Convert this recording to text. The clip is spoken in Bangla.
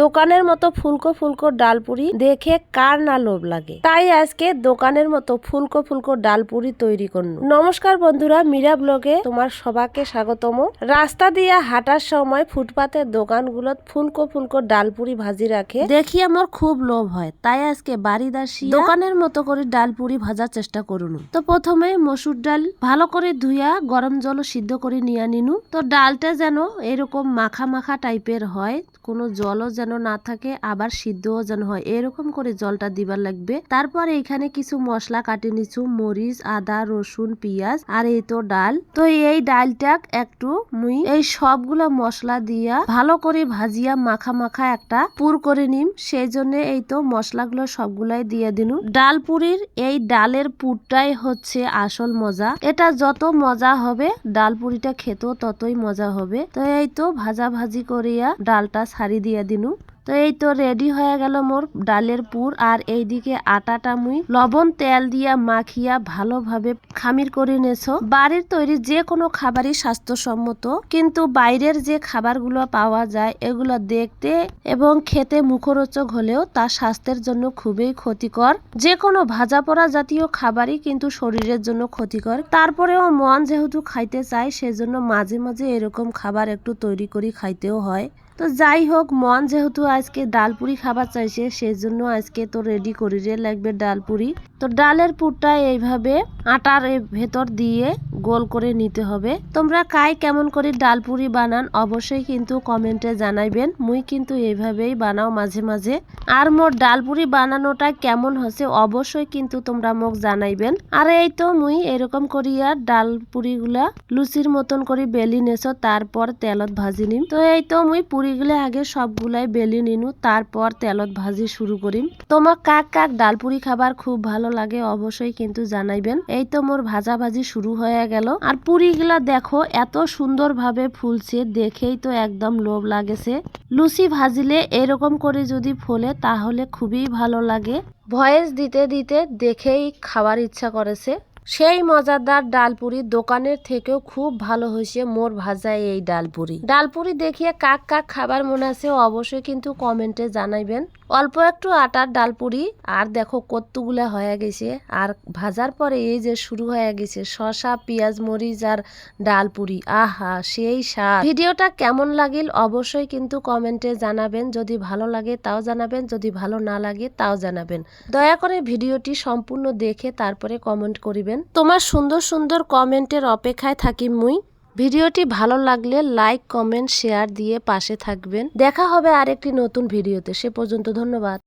দোকানের মতো ফুলকো ফুলকো ডালপুরি দেখে কার না লোভ লাগে। তাই আজকে দোকানের মতো ফুলকো ফুলকো ডালপুরি তৈরি করনু। নমস্কার বন্ধুরা, মীরা ব্লগে তোমার সবাকে স্বাগতম। রাস্তা দিয়ে হাঁটার সময় ফুটপাতের দোকানগুলোত ফুলকো ফুলকো ডালপুরি ভাজি রাখে। দেখি আমার খুব লোভ হয়, তাই আজকে বাড়ি দাসি দোকানের মতো করে ডালপুরি ভাজার চেষ্টা করুন। তো প্রথমে মসুর ডাল ভালো করে ধুইয়া গরম জল সিদ্ধ করে নিয়ে নিনু তো ডালটা যেন এরকম মাখা মাখা টাইপের হয়, কোনো জলও যেন না থাকে, আবার সিদ্ধও যেন হয়। এরকম করে জলটা দিবার লাগবে। তারপর এখানে কিছু মশলা কাটি নিচু মরিচ, আদা, রসুন, পেঁয়াজ আর এই তো ডাল। তো এই ডালটা একটু মুই এই সবগুলো মশলা দিয়া ভালো করে ভাজিয়া মাখা মাখা একটা পুর করে নিম। সেই জন্য এই তো মশলাগুলো সবগুলাই দিয়ে দিনু। ডাল পুরির এই ডালের পুরটাই হচ্ছে আসল মজা। এটা যত মজা হবে, ডাল পুরিটা খেতেও ততই মজা হবে। তো এই তো ভাজা ভাজি করিয়া ডালটা ছাড়ি দিয়া দিনু। তো এই তো রেডি হয়ে গেল মোর ডালের পুর। আর এইদিকে আটাটা মুই লবণ তেল দিয়া মাখিয়া ভালোভাবে খামির করে নেছো। বাড়ির তৈরি যে কোনো খাবারই স্বাস্থ্যসম্মত, কিন্তু বাইরের যে খাবারগুলো পাওয়া যায় এগুলো দেখতে এবং খেতে মুখরোচক হলেও তা স্বাস্থ্যের জন্য খুবই ক্ষতিকর। যে কোনো ভাজা পোড়া জাতীয় খাবারই কিন্তু শরীরের জন্য ক্ষতিকর। তারপরেও মন যেহেতু খাইতে চায়, সেজন্য মাঝে মাঝে এরকম খাবার একটু তৈরি করি খাইতেও হয়। তো যাই হোক, মন যেহেতু আজকে ডালপুরি খাবার চাইছে সেই জন্য আজকে তো রেডি করি রে লাগবে ডালপুরি তো ডালের পুরটা এইভাবে আটার ভেতর দিয়ে গোল করে নিতে হবে। তোমরা কাই কেমন করে ডালপুরি বানান অবশ্যই কিন্তু কমেন্টে জানাইবেন। মুই কিন্তু এইভাবেই বানাও মাঝে মাঝে। আর মোর ডালপুরি বানানোটা কেমন হচ্ছে অবশ্যই কিন্তু তোমরা মোক জানাইবেন। আর এই তো মুই এরকম করিয়া ডাল পুরিগুলা লুচির মতন করে বেলি নেছো, তারপর তেলত ভাজি নিম। তো এই তো মুই পুরিগুলো আগে সবগুলাই বেলি নিনু, তারপর তেলত ভাজি শুরু করিম। তোমার কাক কাক ডালপুরি খাবার খুব ভালো লাগে অবশ্যই কিন্তু জানাইবেন। এই তো মোর ভাজা ভাজি শুরু হয়ে গেল। আর পুরিগুলা দেখো, এত সুন্দর ভাবে ফুলছে, দেখেই তো একদম লোভ লাগেছে। লুচি ভাজিলে এরকম করে যদি ফোলে, তাহলে খুবই ভালো লাগে। ভয়েস দিতে দিতে দেখেই খাওয়ার ইচ্ছা করেছে। সেই মজাদার ডালপুরি দোকানের থেকেও খুব ভালো হয়েছে মোর ভাজা এই ডালপুরি। ডালপুরি দেখিয়ে কাক কাক খাবার মনে আছে, অবশ্যই কিন্তু কমেন্টে জানাইবেন। অল্প একটু আটার ডাল ডালপুরি আর দেখো কত্তুগুলা হয়ে গেছে। আর ভাজার পরে এই যে শুরু হয়ে গেছে শশা পেঁয়াজ, মরিচ আর ডাল ডালপুরি আহা, সেই স্বাদ। ভিডিওটা কেমন লাগিল অবশ্যই কিন্তু কমেন্টে জানাবেন। যদি ভালো লাগে তাও জানাবেন, যদি ভালো না লাগে তাও জানাবেন। দয়া করে ভিডিওটি সম্পূর্ণ দেখে তারপরে কমেন্ট করিবেন। তোমার সুন্দর সুন্দর কমেন্টের অপেক্ষায় থাকি মুই। ভিডিওটি ভালো লাগলে লাইক, কমেন্ট, শেয়ার দিয়ে পাশে থাকবেন। দেখা হবে আরেকটি নতুন ভিডিওতে। সে পর্যন্ত ধন্যবাদ।